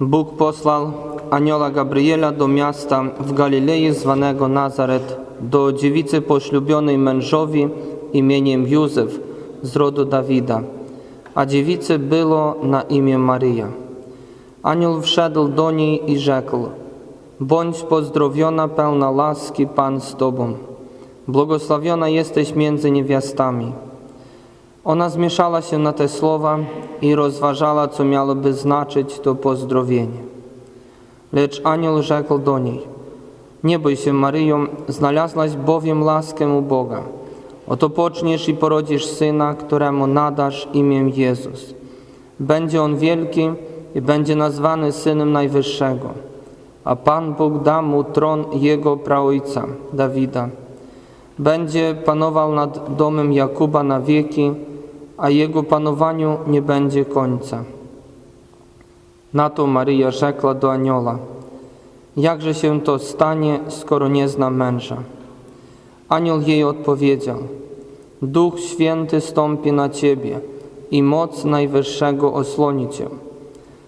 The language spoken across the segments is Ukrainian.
Bóg posłał anioła Gabriela do miasta w Galilei zwanego Nazaret, do dziewicy poślubionej mężowi imieniem Józef z rodu Dawida, a dziewicy było na imię Maryja. Anioł wszedł do niej i rzekł, bądź pozdrowiona pełna łaski, Pan z Tobą. Błogosławiona jesteś między niewiastami. Ona zmieszała się na te słowa i rozważała, co miałoby znaczyć to pozdrowienie. Lecz anioł rzekł do niej, nie bój się Maryjo, znalazłaś bowiem laskę u Boga. Oto poczniesz i porodzisz syna, któremu nadasz imię Jezus. Będzie on wielki i będzie nazwany Synem Najwyższego. A Pan Bóg da mu tron jego praojca, Dawida. Będzie panował nad domem Jakuba na wieki, a jego panowaniu nie będzie końca. Na to Maryja rzekła do anioła, jakże się to stanie, skoro nie zna męża? Anioł jej odpowiedział, Duch Święty stąpi na ciebie i moc Najwyższego osłoni cię.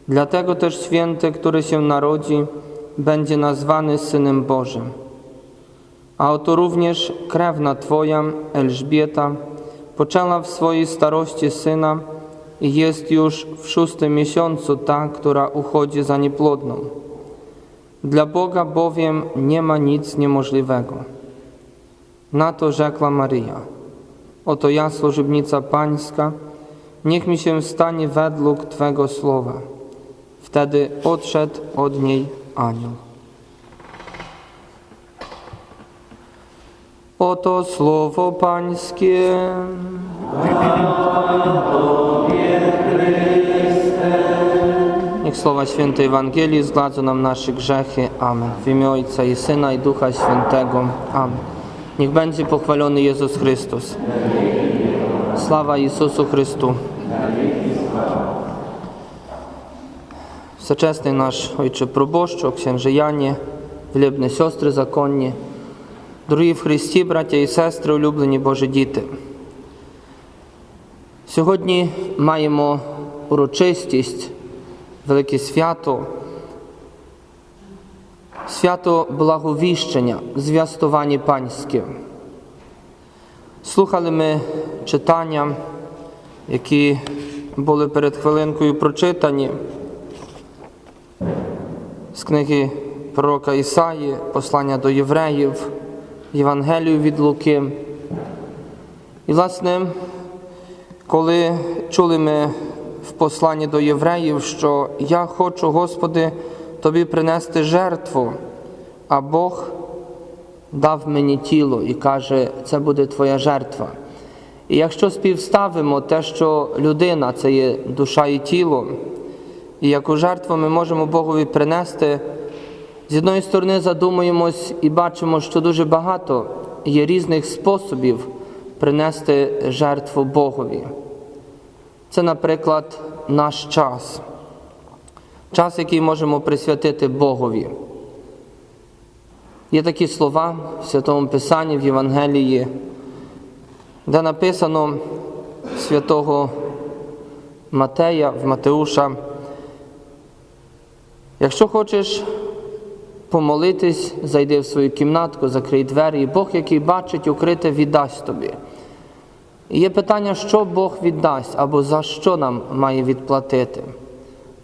Dlatego też święty, który się narodzi, będzie nazwany Synem Bożym. A oto również krewna Twoja, Elżbieta, poczęła w swojej starości syna i jest już w szóstym miesiącu ta, która uchodzi za nieplodną. Dla Boga bowiem nie ma nic niemożliwego. Na to rzekła Maryja, oto ja, służebnica Pańska, niech mi się stanie według Twego słowa. Wtedy odszedł od niej anioł. Oto słowo Pańskie. Tobie, Niech słowa świętej Ewangelii zgadzą nam nasze grzechy. Amen. W imię Ojca i Syna i Ducha Świętego. Amen. Niech będzie pochwalony Jezus Chrystus. Sława Jezusu Chrystu. Wseczesny nasz Ojcze Proboszczu, księże Janie, wielebne siostry zakonnie, Дорогі в Христі, браття і сестри, улюблені Божі діти. Сьогодні маємо урочистість, велике свято, свято благовіщення, зв'ястування панське. Слухали ми читання, які були перед хвилинкою прочитані з книги пророка Ісаї, послання до євреїв. Євангелію від Луки. І, власне, коли чули ми в посланні до євреїв, що я хочу, Господи, Тобі принести жертву, а Бог дав мені тіло і каже, це буде Твоя жертва. І якщо співставимо те, що людина це є душа і тіло, і яку жертву ми можемо Богові принести, з одної сторони задумуємось і бачимо, що дуже багато є різних способів принести жертву Богові. Це, наприклад, наш час, час, який можемо присвятити Богові. Є такі слова в Святому Писанні в Євангелії, де написано святого Матея в Матеуша. Якщо хочеш помолитись, зайди в свою кімнатку, закрий двері, і Бог, який бачить, укрите, віддасть тобі. І є питання, що Бог віддасть або за що нам має відплатити.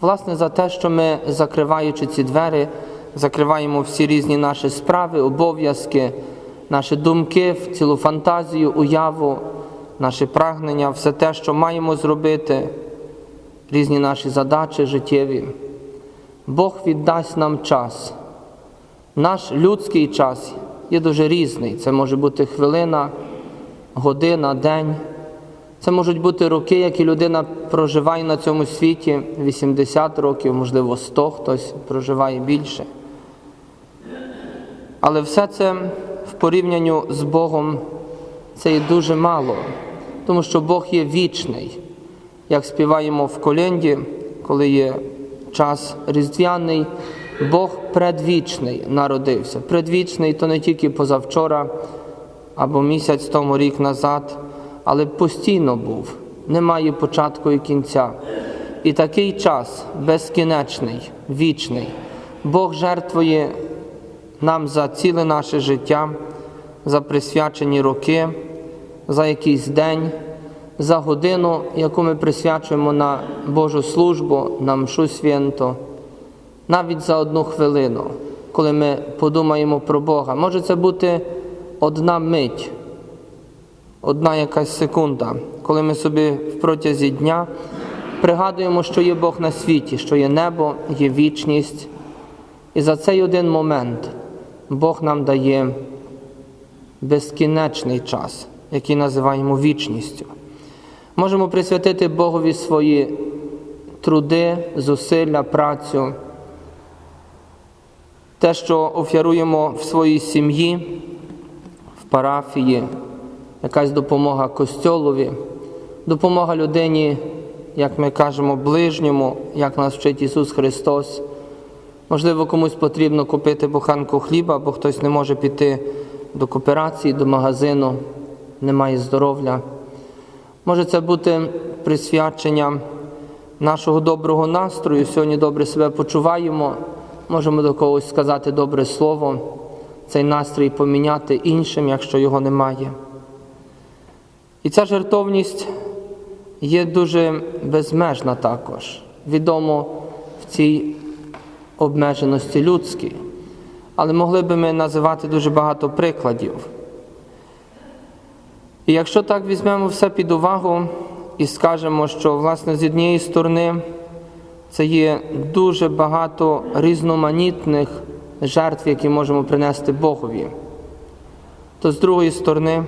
Власне, за те, що ми, закриваючи ці двері, закриваємо всі різні наші справи, обов'язки, наші думки, цілу фантазію, уяву, наші прагнення, все те, що маємо зробити, різні наші задачі життєві. Бог віддасть нам час. Наш людський час є дуже різний. Це може бути хвилина, година, день. Це можуть бути роки, які людина проживає на цьому світі 80 років, можливо, 100, хтось проживає більше. Але все це в порівнянні з Богом це є дуже мало, тому що Бог є вічний. Як співаємо в коленді, коли є час різдвяний, Бог предвічний народився. Предвічний то не тільки позавчора або місяць тому рік назад, але постійно був, немає початку і кінця. І такий час безкінечний, вічний, Бог жертвує нам за ціле наше життя, за присвячені роки, за якийсь день, за годину, яку ми присвячуємо на Божу службу, на мшу свято, навіть за одну хвилину, коли ми подумаємо про Бога. Може це бути одна мить, одна якась секунда, коли ми собі в протязі дня пригадуємо, що є Бог на світі, що є небо, є вічність. І за цей один момент Бог нам дає безкінечний час, який називаємо вічністю. Можемо присвятити Богові свої труди, зусилля, працю, те, що офяруємо в своїй сім'ї, в парафії, якась допомога костьолові, допомога людині, як ми кажемо, ближньому, як нас вчить Ісус Христос. Можливо, комусь потрібно купити буханку хліба, бо хтось не може піти до кооперації, до магазину, не має здоров'я. Може це бути присвячення нашого доброго настрою. Сьогодні добре себе почуваємо, можемо до когось сказати добре слово, цей настрій поміняти іншим, якщо його немає. І ця жертовність є дуже безмежна також, відомо в цій обмеженості людській. Але могли би ми називати дуже багато прикладів. І якщо так візьмемо все під увагу і скажемо, що власне з однієї сторони це є дуже багато різноманітних жертв, які можемо принести Богові, то з другої сторони,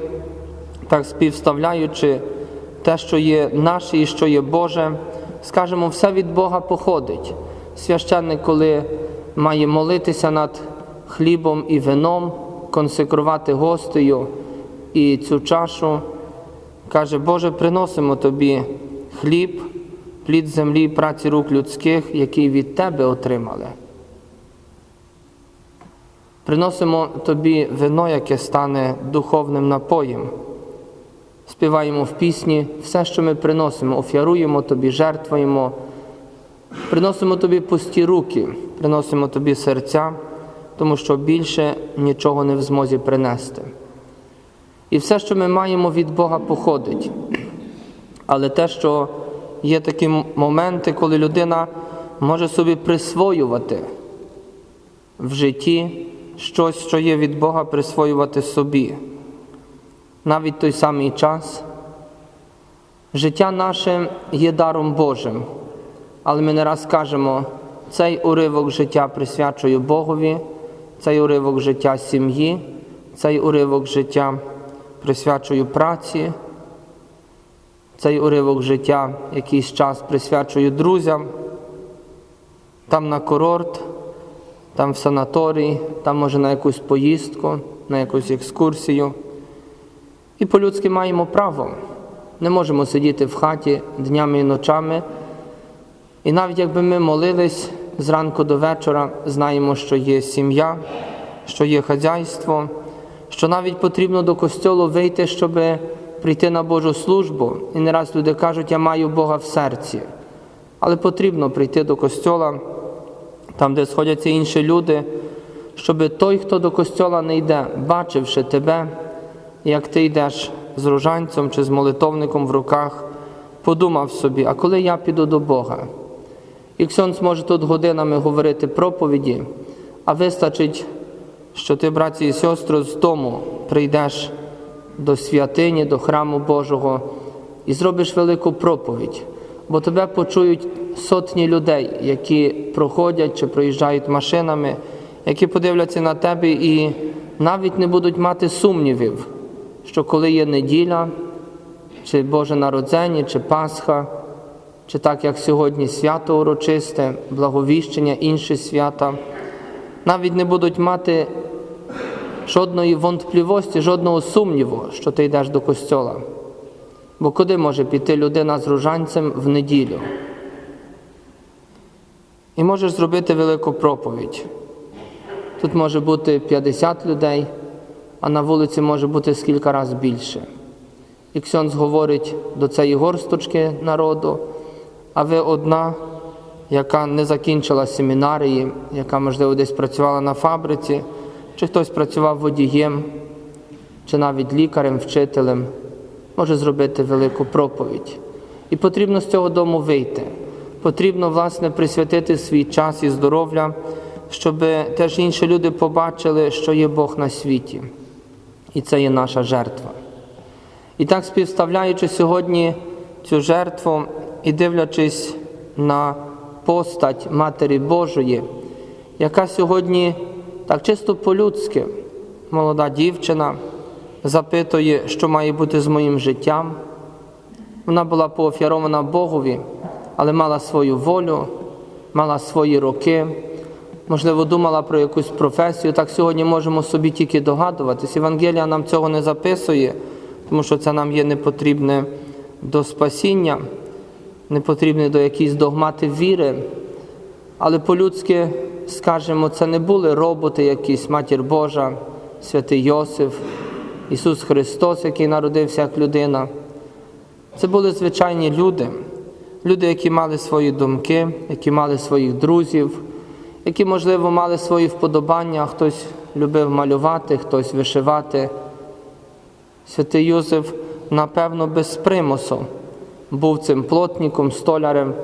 так співставляючи те, що є наше і що є Боже, скажемо, все від Бога походить. Священник, коли має молитися над хлібом і вином, консекрувати гостею і цю чашу, каже, Боже, приносимо тобі хліб, плід землі, праці рук людських, який від Тебе отримали. Приносимо тобі вино, яке стане духовним напоєм. Співаємо в пісні все, що ми приносимо, офяруємо тобі, жертвуємо. Приносимо тобі пусті руки, приносимо тобі серця, тому що більше нічого не в змозі принести. І все, що ми маємо від Бога, походить. Але те, що є такі моменти, коли людина може собі присвоювати в житті щось, що є від Бога, присвоювати собі. Навіть той самий час. Життя наше є даром Божим. Але ми не раз кажемо, цей уривок життя присвячую Богові, цей уривок життя сім'ї, цей уривок життя присвячую праці, цей уривок життя якийсь час присвячую друзям, там на курорт, там в санаторій, там може на якусь поїздку, на якусь екскурсію. І по-людськи маємо право. Не можемо сидіти в хаті днями і ночами. І навіть якби ми молились зранку до вечора, знаємо, що є сім'я, що є хазяйство, що навіть потрібно до костьолу вийти, щоб прийти на Божу службу. І не раз люди кажуть, я маю Бога в серці. Але потрібно прийти до костьола, там, де сходяться інші люди, щоб той, хто до костьола не йде, бачивши тебе, як ти йдеш з рожанцем чи з молитовником в руках, подумав собі, а коли я піду до Бога? І Ксьонц може тут годинами говорити проповіді, а вистачить, що ти, браті і сестри, з дому прийдеш до святині, до храму Божого і зробиш велику проповідь, бо тебе почують сотні людей, які проходять чи проїжджають машинами, які подивляться на тебе і навіть не будуть мати сумнівів, що коли є неділя, чи Боже Народзення, чи Пасха чи так як сьогодні свято урочисте, благовіщення, інші свята, навіть не будуть мати жодної вонтплівості, жодного сумніву, що ти йдеш до костьола. Бо куди може піти людина з ружанцем в неділю? І можеш зробити велику проповідь. Тут може бути 50 людей, а на вулиці може бути скільки разів більше. І Ксьонз говорить до цієї горсточки народу, а ви одна, яка не закінчила семінарії, яка, можливо, десь працювала на фабриці, чи хтось працював водієм, чи навіть лікарем, вчителем, може зробити велику проповідь. І потрібно з цього дому вийти. Потрібно, власне, присвятити свій час і здоров'я, щоб теж інші люди побачили, що є Бог на світі. І це є наша жертва. І так, співставляючи сьогодні цю жертву і дивлячись на постать Матері Божої, яка сьогодні так чисто по-людськи, молода дівчина, запитує, що має бути з моїм життям. Вона була поофірована Богові, але мала свою волю, мала свої роки, можливо, думала про якусь професію. Так сьогодні можемо собі тільки догадуватись. Євангелія нам цього не записує, тому що це нам є не потрібне до спасіння, не потрібне до якісь догмати віри. Але по-людськи скажемо, це не були роботи, якісь матір Божа, святий Йосиф, Ісус Христос, який народився як людина. Це були звичайні люди, люди, які мали свої думки, які мали своїх друзів, які, можливо, мали свої вподобання, хтось любив малювати, хтось вишивати. Святий Юзеф, напевно, без примусу був цим плотником, столярем.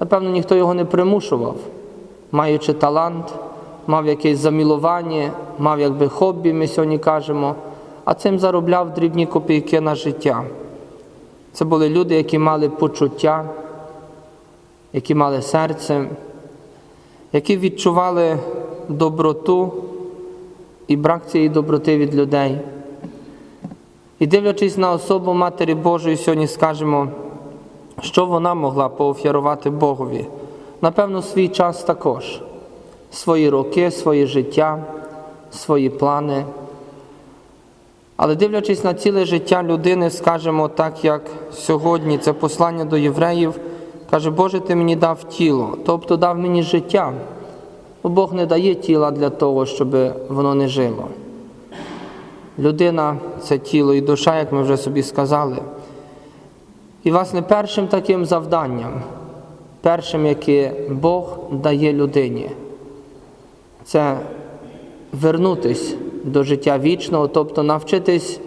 Напевно, ніхто його не примушував, маючи талант, мав якесь замілування, мав якби хобі, ми сьогодні кажемо, а цим заробляв дрібні копійки на життя. Це були люди, які мали почуття, які мали серце, які відчували доброту і брак цієї доброти від людей. І дивлячись на особу Матері Божої, сьогодні скажемо, що вона могла поофірувати Богові. Напевно, свій час також, свої роки, своє життя, свої плани. Але дивлячись на ціле життя людини, скажемо так, як сьогодні це послання до євреїв, каже, Боже, ти мені дав тіло, тобто дав мені життя. Бо Бог не дає тіла для того, щоб воно не жило. Людина це тіло і душа, як ми вже собі сказали. І, власне, першим таким завданням, першим, яке Бог дає людині, це вернутись до життя вічного, тобто навчитись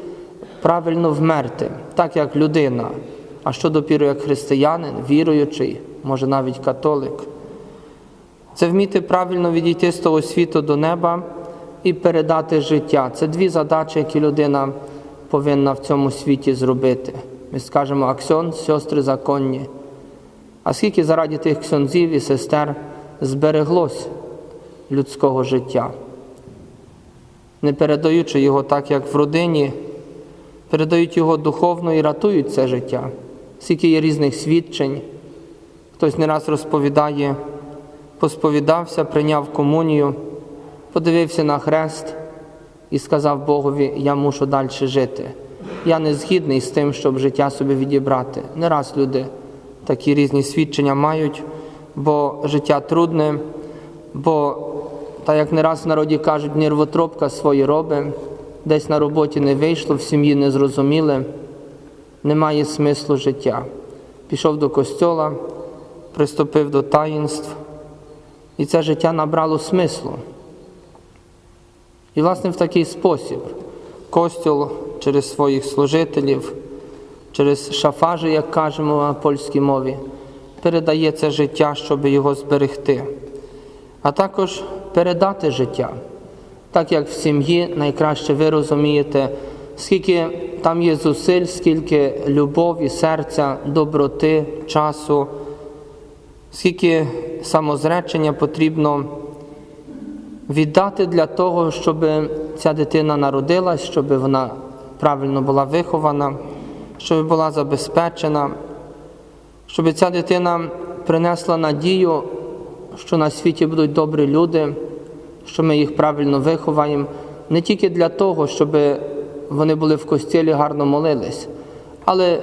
правильно вмерти, так як людина, а що допіру як християнин, віруючий, може навіть католик. Це вміти правильно відійти з того світу до неба і передати життя. Це дві задачі, які людина повинна в цьому світі зробити. Ми скажемо аксьон, сестри законні. А скільки заради тих ксьонзів і сестер збереглось людського життя, не передаючи його так, як в родині, передають його духовно і ратують це життя. Скільки є різних свідчень, хтось не раз розповідає, посповідався, прийняв комунію, подивився на хрест і сказав Богові, я мушу далі жити. Я не згідний з тим, щоб життя собі відібрати. Не раз люди такі різні свідчення мають, бо життя трудне, бо, так як не раз в народі кажуть, нервотропка свої робить, десь на роботі не вийшло, в сім'ї не зрозуміли, немає смислу життя. Пішов до костьола, приступив до таїнств, і це життя набрало смислу. І, власне, в такий спосіб костюл через своїх служителів, через шафажі, як кажемо на польській мові, передає це життя, щоб його зберегти, а також передати життя. Так як в сім'ї найкраще ви розумієте, скільки там є зусиль, скільки любові, серця, доброти, часу, скільки самозречення потрібно віддати для того, щоб ця дитина народилась, щоб вона правильно була вихована, щоб була забезпечена, щоб ця дитина принесла надію, що на світі будуть добрі люди, що ми їх правильно виховаємо, не тільки для того, щоб вони були в костілі гарно молились, але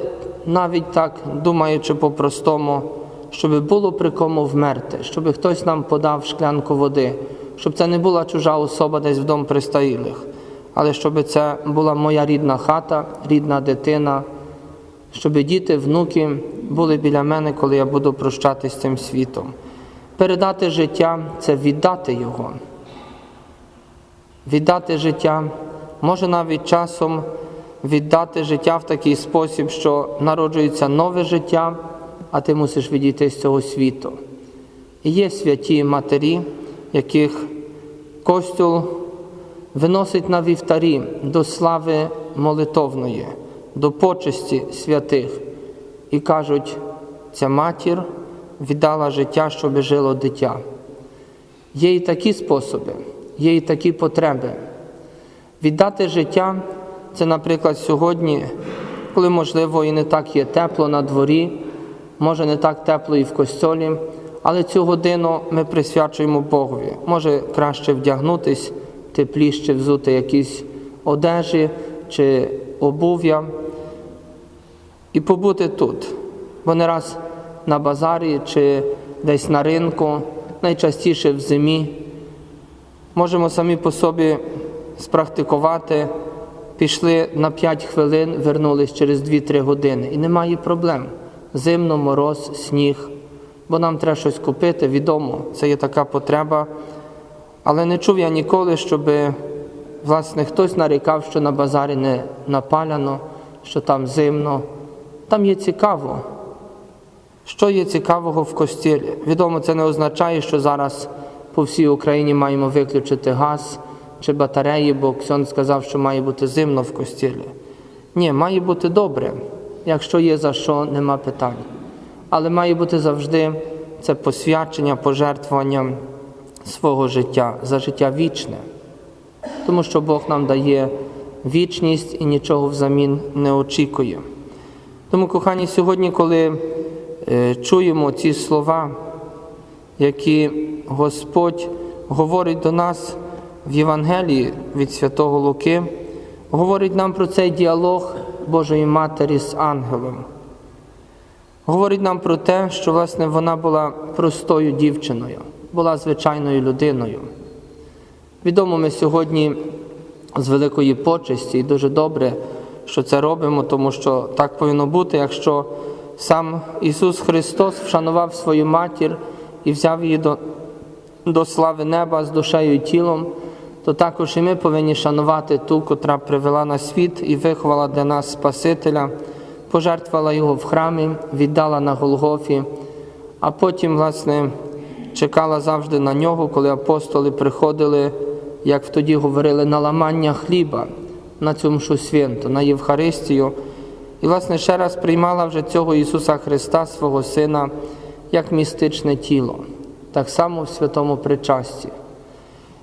навіть так, думаючи по-простому, щоб було при кому вмерти, щоб хтось нам подав шклянку води, щоб це не була чужа особа десь в дом пристаїлих, але щоб це була моя рідна хата, рідна дитина, щоб діти, внуки були біля мене, коли я буду прощатись з цим світом. Передати життя це віддати його. Віддати життя, може навіть часом віддати життя в такий спосіб, що народжується нове життя, а ти мусиш відійти з цього світу. І є святі матері, яких Костюл виносить на вівтарі до слави молитовної, до почесті святих і кажуть, ця матір віддала життя, щоб жило дитя. Є і такі способи, є і такі потреби. Віддати життя це, наприклад, сьогодні, коли, можливо, і не так є тепло на дворі, може не так тепло і в костьолі, але цю годину ми присвячуємо Богові. Може краще вдягнутись, тепліше взути якісь одежі чи обув'я і побути тут. Бо не раз на базарі чи десь на ринку, найчастіше в зимі, можемо самі по собі спрактикувати, пішли на 5 хвилин, вернулись через 2-3 години. І немає проблем. Зимно, мороз, сніг. Бо нам треба щось купити, відомо, це є така потреба. Але не чув я ніколи, щоб власне хтось нарікав, що на базарі не напаляно, що там зимно. Там є цікаво. Що є цікавого в костілі? Відомо, це не означає, що зараз по всій Україні маємо виключити газ чи батареї, бо Ксьон сказав, що має бути зимно в костілі. Ні, має бути добре. Якщо є за що, нема питань. Але має бути завжди це посвячення, пожертвування свого життя за життя вічне. Тому що Бог нам дає вічність і нічого взамін не очікує. Тому, кохані, сьогодні, коли е, чуємо ці слова, які Господь говорить до нас в Євангелії від Святого Луки, говорить нам про цей діалог Божої Матері з ангелом. Говорить нам про те, що власне вона була простою дівчиною, була звичайною людиною. Відомо ми сьогодні з великої почесті і дуже добре, що це робимо, тому що так повинно бути, якщо сам Ісус Христос вшанував свою матір і взяв її до, до слави неба з душею і тілом, то також і ми повинні шанувати ту, котра привела на світ і виховала для нас Спасителя, пожертвувала його в храмі, віддала на Голгофі, а потім, власне, чекала завжди на нього, коли апостоли приходили, як тоді говорили, на ламання хліба на цьому свято, на Євхаристію. І, власне, ще раз приймала вже цього Ісуса Христа, свого Сина, як містичне тіло, так само в святому причасті.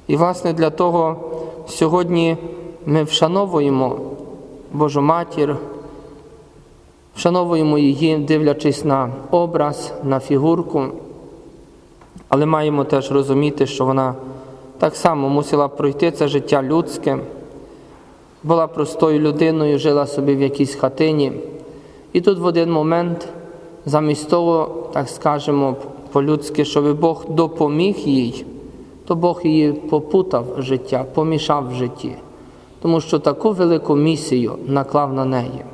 І, власне, для того сьогодні ми вшановуємо Божу Матір, вшановуємо її, дивлячись на образ, на фігурку, але маємо теж розуміти, що вона так само мусила пройти це життя людське, була простою людиною, жила собі в якійсь хатині. І тут в один момент, замість того, так скажемо по-людськи, щоб Бог допоміг їй, то Бог її попутав в життя, помішав в житті, тому що таку велику місію наклав на неї.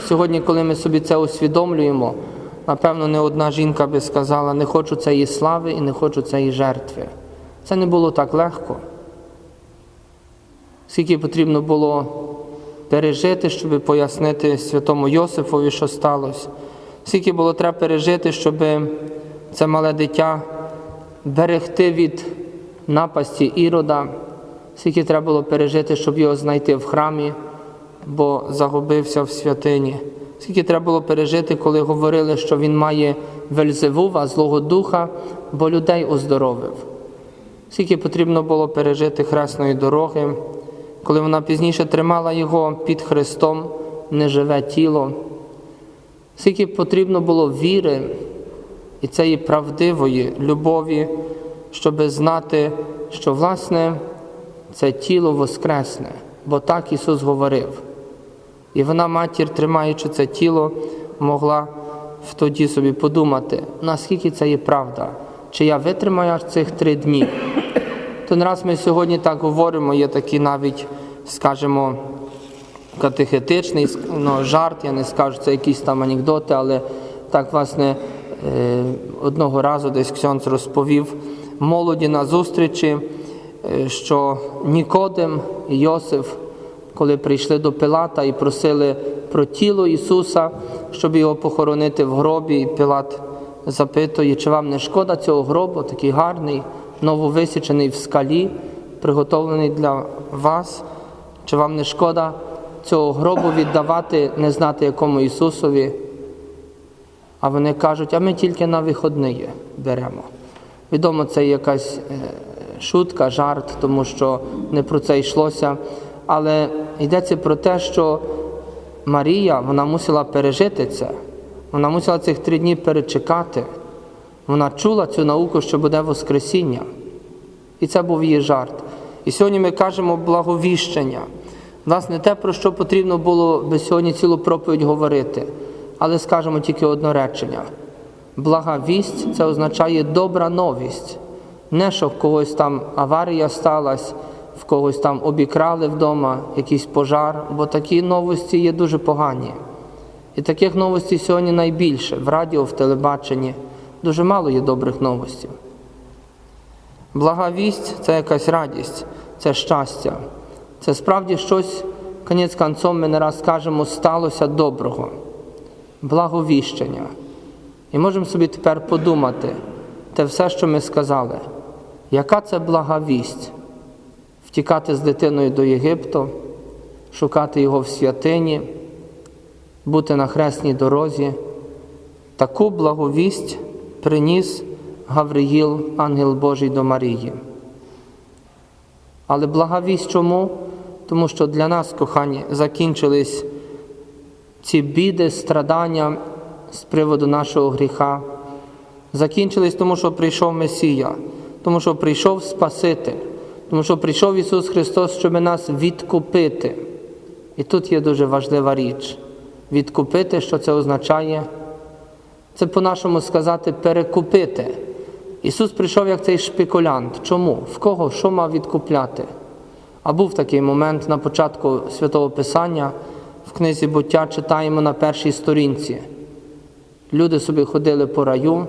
Сьогодні, коли ми собі це усвідомлюємо, напевно, не одна жінка би сказала, не хочу цієї слави і не хочу цієї жертви. Це не було так легко. Скільки потрібно було пережити, щоб пояснити святому Йосифові, що сталося, скільки було треба пережити, щоб це мале дитя берегти від напасті ірода, скільки треба було пережити, щоб його знайти в храмі, бо загубився в святині. Скільки треба було пережити, коли говорили, що він має Вельзевува, Злого Духа, бо людей оздоровив. Скільки потрібно було пережити хресної дороги, коли вона пізніше тримала його під Христом, неживе тіло. Скільки потрібно було віри і цієї правдивої любові, щоб знати, що власне це тіло воскресне, бо так Ісус говорив. І вона, матір, тримаючи це тіло, могла в тоді собі подумати, наскільки це є правда, чи я витримаю аж цих три дні. То не раз ми сьогодні так говоримо, є такі навіть, скажімо, катехетичний ну, жарт, я не скажу, це якісь там анекдоти, але так, власне, е, одного разу десь Ксьонц розповів молоді на зустрічі, е, що Нікодим і Йосиф, коли прийшли до Пилата і просили про тіло Ісуса, щоб його похоронити в гробі, і Пилат запитує, чи вам не шкода цього гробу, такий гарний, нововисічений в скалі, приготовлений для вас, чи вам не шкода цього гробу віддавати, не знати якому Ісусові? А вони кажуть, а ми тільки на виходні беремо. Відомо, це якась е, шутка, жарт, тому що не про це йшлося. Але йдеться про те, що Марія вона мусила пережити це. Вона мусила цих три дні перечекати. Вона чула цю науку, що буде Воскресіння. І це був її жарт. І сьогодні ми кажемо благовіщення. Власне, те, про що потрібно було би сьогодні цілу проповідь говорити, але скажемо тільки одне речення. Блага вість це означає добра новість. Не що в когось там аварія сталася, в когось там обікрали вдома, якийсь пожар, бо такі новості є дуже погані. І таких новостей сьогодні найбільше в радіо, в телебаченні. Дуже мало є добрих новостей. Блага вість це якась радість, це щастя. Це справді щось, конець концом ми не раз кажемо, сталося доброго, благовіщення. І можемо собі тепер подумати, те все, що ми сказали, яка це блага вість? Втікати з дитиною до Єгипту, шукати його в святині, бути на хресній дорозі. Таку благовість приніс Гавриїл, ангел Божий до Марії. Але благовість чому? Тому що для нас, кохані, закінчились ці біди, страдання з приводу нашого гріха. Закінчились тому, що прийшов Месія, тому що прийшов Спаситель, тому що прийшов Ісус Христос, щоб нас відкупити. І тут є дуже важлива річ. Відкупити, що це означає? Це по-нашому сказати перекупити. Ісус прийшов як цей шпекулянт. Чому? В кого що мав відкупляти? А був такий момент на початку святого Писання, в книзі буття читаємо на першій сторінці. Люди собі ходили по раю,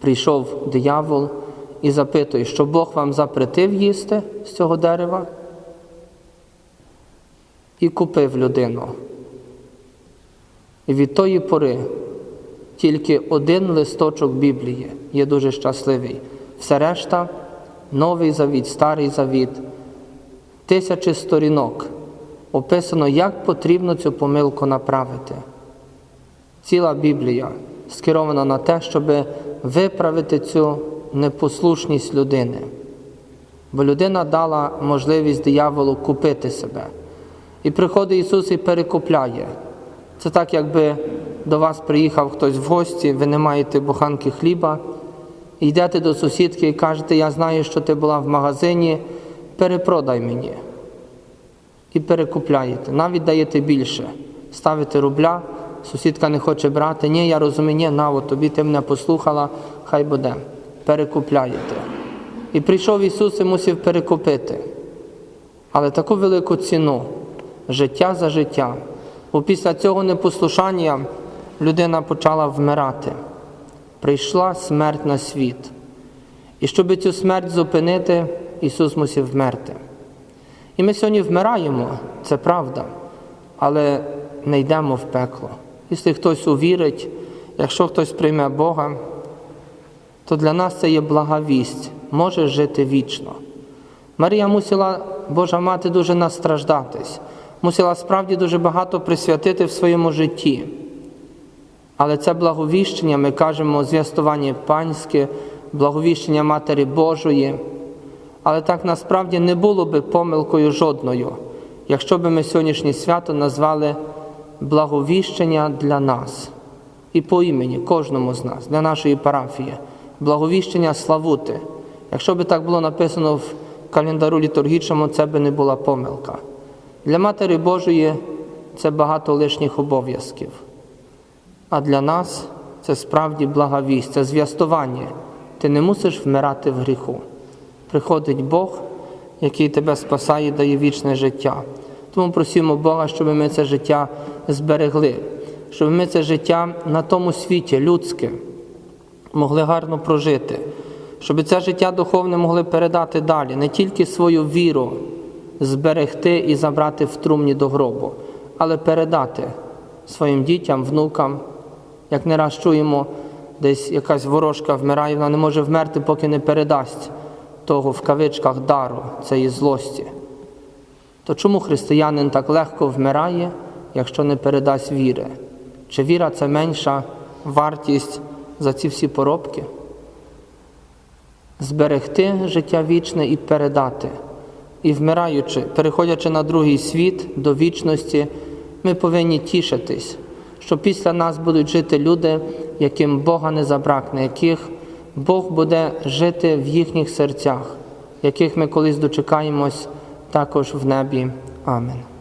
прийшов диявол і запитує, що Бог вам запретив їсти з цього дерева і купив людину. І від тої пори тільки один листочок Біблії є дуже щасливий. Все решта Новий Завіт, Старий Завіт, тисячі сторінок описано, як потрібно цю помилку направити. Ціла Біблія скерована на те, щоб виправити цю непослушність людини. Бо людина дала можливість дияволу купити себе. І приходить Ісус і перекупляє. Це так, якби до вас приїхав хтось в гості, ви не маєте буханки хліба, йдете до сусідки і кажете, я знаю, що ти була в магазині, перепродай мені. І перекупляєте, навіть даєте більше. Ставите рубля, сусідка не хоче брати, ні, я розумію, ні, на, от тобі ти мене послухала, хай буде. Перекупляєте. І прийшов Ісус і мусив перекупити. Але таку велику ціну життя за життя. Бо після цього непослушання людина почала вмирати. Прийшла смерть на світ. І щоб цю смерть зупинити, Ісус мусив вмерти. І ми сьогодні вмираємо, це правда, але не йдемо в пекло. Якщо хтось увірить, якщо хтось прийме Бога, то для нас це є блага вість, може жити вічно. Марія мусила, Божа мати, дуже настраждатись, мусила справді дуже багато присвятити в своєму житті. Але це благовіщення, ми кажемо, зв'ястування панське, благовіщення Матері Божої. Але так насправді не було би помилкою жодною, якщо би ми сьогоднішнє свято назвали благовіщення для нас і по імені кожному з нас, для нашої парафії, благовіщення Славути. Якщо би так було написано в календару літургічному, це би не була помилка. Для Матері Божої це багато лишніх обов'язків. А для нас це справді благовість, це зв'ястування. Ти не мусиш вмирати в гріху. Приходить Бог, який тебе спасає, дає вічне життя. Тому просимо Бога, щоб ми це життя зберегли, щоб ми це життя на тому світі людське могли гарно прожити, щоб це життя духовне могли передати далі, не тільки свою віру зберегти і забрати в трумні до гробу, але передати своїм дітям, внукам. Як не раз чуємо, десь якась ворожка вмирає, вона не може вмерти, поки не передасть того в кавичках дару, цієї злості. То чому християнин так легко вмирає, якщо не передасть віри? Чи віра це менша вартість за ці всі поробки? Зберегти життя вічне і передати. І вмираючи, переходячи на другий світ до вічності, ми повинні тішитись, що після нас будуть жити люди, яким Бога не забракне, яких Бог буде жити в їхніх серцях, яких ми колись дочекаємось також в небі. Амінь.